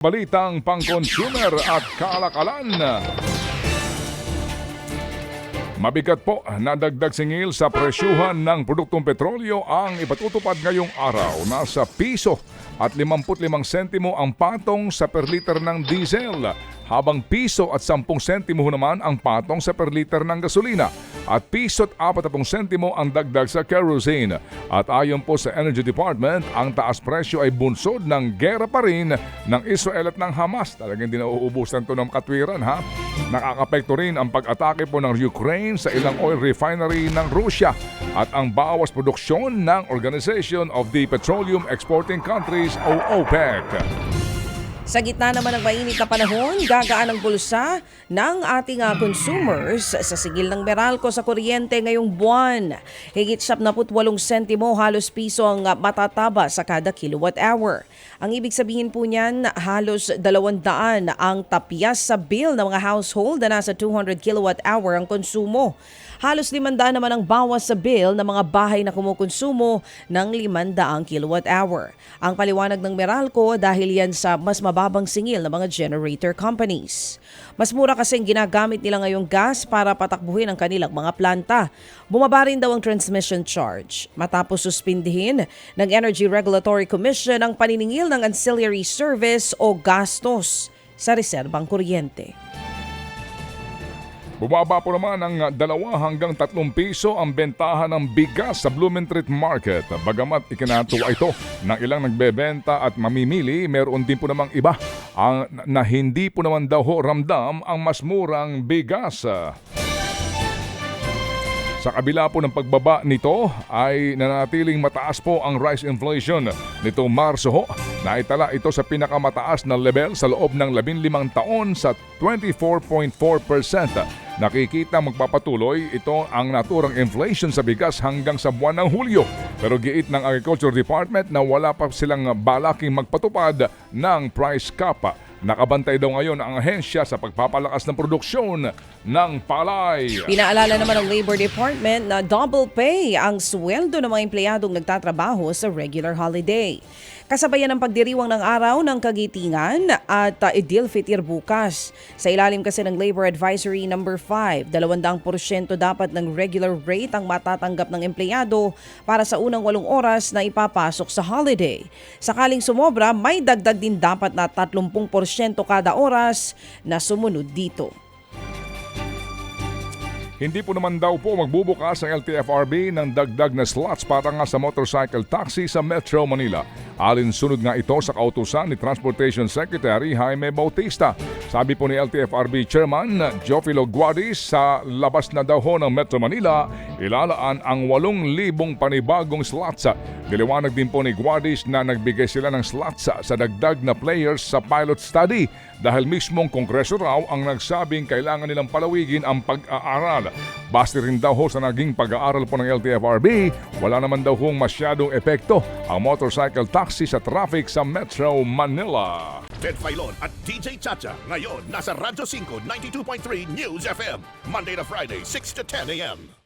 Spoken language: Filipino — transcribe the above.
Balitang pang-consumer at kalakalan. Mabigat po na dagdag singil sa presyuhan ng produktong petrolyo ang ipatutupad ngayong araw. Nasa piso at 55 sentimo ang patong sa per liter ng diesel habang piso at 10 sentimo naman ang patong sa per liter ng gasolina at piso at 40 sentimo ang dagdag sa kerosene. At ayon po sa Energy Department, ang taas presyo ay bunsod ng gera pa rin ng Israel at ng Hamas. Talagang hindi na uubusan to ng katwiran ha. Nakakapekto rin ang pag-atake po ng Ukraine sa ilang oil refinery ng Russia at ang bawas produksyon ng Organization of the Petroleum Exporting Countries o OPEC. Sa gitna naman ng mainit na panahon, gagaan ang bulsa ng ating ah, consumers sa sigil ng Meralco sa kuryente ngayong buwan. Higit 78 sentimo halos piso ang ah, matataba sa kada kilowatt hour. Ang ibig sabihin po niyan, halos 200 ang tapyas sa bill ng mga household na nasa 200 kilowatt hour ang konsumo. Halos 500 naman ang bawas sa bill ng mga bahay na kumukonsumo ng 500 kilowatt hour. Ang paliwanag ng Meralco dahil yan sa mas mababang singil ng mga generator companies. Mas mura kasing ginagamit nila ngayong gas para patakbuhin ang kanilang mga planta. Bumaba rin daw ang transmission charge. Matapos suspindihin ng Energy Regulatory Commission ang paniningil ng ancillary service o gastos sa reserbang kuryente. Bumaba po naman ng dalawa hanggang tatlong piso ang bentahan ng bigas sa Blumentritt Market. Bagamat ikinatuwa ito ng ilang nagbebenta at mamimili, meron din po namang iba ang, na hindi po naman daw ho ramdam ang mas murang bigas. Sa kabila po ng pagbaba nito ay nanatiling mataas po ang rice inflation nito Marso ho. Naitala ito sa pinakamataas na level sa loob ng 15 taon sa 24.4%. Nakikita magpapatuloy ito ang naturang inflation sa bigas hanggang sa buwan ng Hulyo. Pero giit ng Agriculture Department na wala pa silang balaking magpatupad ng price cap. Nakabantay daw ngayon ang ahensya sa pagpapalakas ng produksyon ng palay. Pinaalala naman ng Labor Department na double pay ang sweldo ng mga empleyadong nagtatrabaho sa regular holiday. Kasabayan ng pagdiriwang ng araw ng kagitingan at uh, Idil Fitir bukas. Sa ilalim kasi ng Labor Advisory number 5, 200% dapat ng regular rate ang matatanggap ng empleyado para sa unang walong oras na ipapasok sa holiday. Sakaling sumobra, may dagdag din dapat na 30% kada oras na sumunod dito. Hindi po naman daw po magbubukas ang LTFRB ng dagdag na slots para nga sa motorcycle taxi sa Metro Manila. Alinsunod nga ito sa kautusan ni Transportation Secretary Jaime Bautista. Sabi po ni LTFRB Chairman Jofilo Guadis sa labas na daw ng Metro Manila, ilalaan ang 8,000 panibagong slots. Niliwanag din po ni Guadis na nagbigay sila ng slots sa dagdag na players sa pilot study dahil mismong kongreso raw ang nagsabing kailangan nilang palawigin ang pag-aaral. Base rin daw ho sa naging pag-aaral po ng LTFRB, wala naman daw hong masyadong epekto ang motorcycle taxi sa traffic sa Metro Manila. Ted Filon at DJ Chacha. Ngayon, nasa Radyo 5, 92.3 News FM. Monday to Friday, 6 to 10 a.m.